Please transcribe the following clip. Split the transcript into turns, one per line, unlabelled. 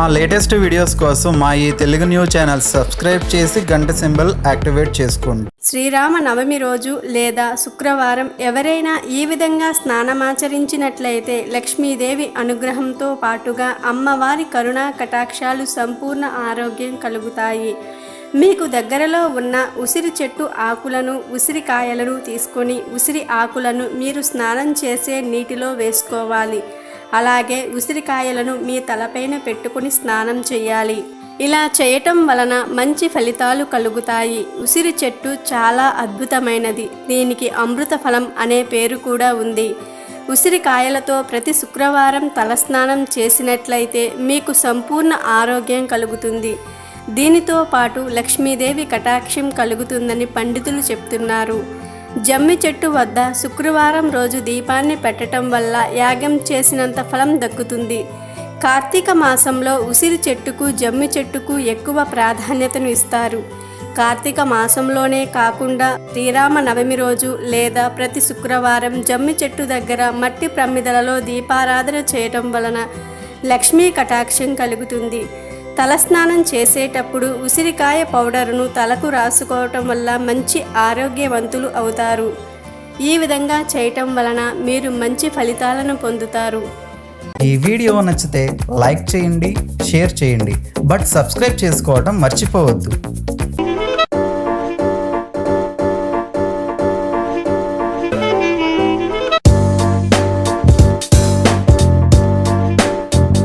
మా latest videos కోసం మా ఈ తెలుగు న్యూస్ ఛానల్ సబ్స్క్రైబ్ చేసి గంట సింబల్ యాక్టివేట్ చేసుకోండి.
శ్రీరామ నవమి రోజు లేదా శుక్రవారం ఎవరైనా ఈ విధంగా స్నానమాచరించినట్లయితే లక్ష్మీదేవి అనుగ్రహంతో పాటుగా అమ్మవారి కరుణా కటాక్షాలు సంపూర్ణ ఆరోగ్యం కలుగుతాయి. మీకు దగ్గరలో ఉన్న ఉసిరి చెట్టు ఆకులను ఉసిరికాయలను తీసుకొని ఉసిరి ఆకులను మీరు స్నానం చేసే నీటిలో వేసుకోవాలి. అలాగే ఉసిరికాయలను మీ తలపైన పెట్టుకుని స్నానం చేయాలి ఇలా చేయటం వలన మంచి ఫలితాలు కలుగుతాయి. ఉసిరి చెట్టు చాలా అద్భుతమైనది. దీనికి అమృత ఫలం అనే పేరు కూడా ఉంది. ఉసిరికాయలతో ప్రతి శుక్రవారం తలస్నానం చేసినట్లయితే మీకు సంపూర్ణ ఆరోగ్యం కలుగుతుంది. దీనితో పాటు లక్ష్మీదేవి కటాక్షం కలుగుతుందని పండితులు చెప్తున్నారు. జమ్మి చెట్టు వద్ద శుక్రవారం రోజు దీపాన్ని పెట్టడం వల్ల యాగం చేసినంత ఫలం దక్కుతుంది. కార్తీక మాసంలో ఉసిరి చెట్టుకు జమ్మి చెట్టుకు ఎక్కువ ప్రాధాన్యతను ఇస్తారు. కార్తీక మాసంలోనే కాకుండా శ్రీరామ నవమి రోజు లేదా ప్రతి శుక్రవారం జమ్మి చెట్టు దగ్గర మట్టి ప్రమిదలలో దీపారాధన చేయటం వలన లక్ష్మీ కటాక్షం కలుగుతుంది. తలస్నానం చేసేటప్పుడు ఉసిరికాయ పౌడర్ను తలకు రాసుకోవటం వల్ల మంచి ఆరోగ్యవంతులు అవుతారు. ఈ విధంగా చేయటం వలన మీరు మంచి ఫలితాలను పొందుతారు.
ఈ వీడియో నచ్చితే లైక్ చేయండి షేర్ చేయండి బట్ సబ్స్క్రైబ్ చేసుకోవడం మర్చిపోవద్దు.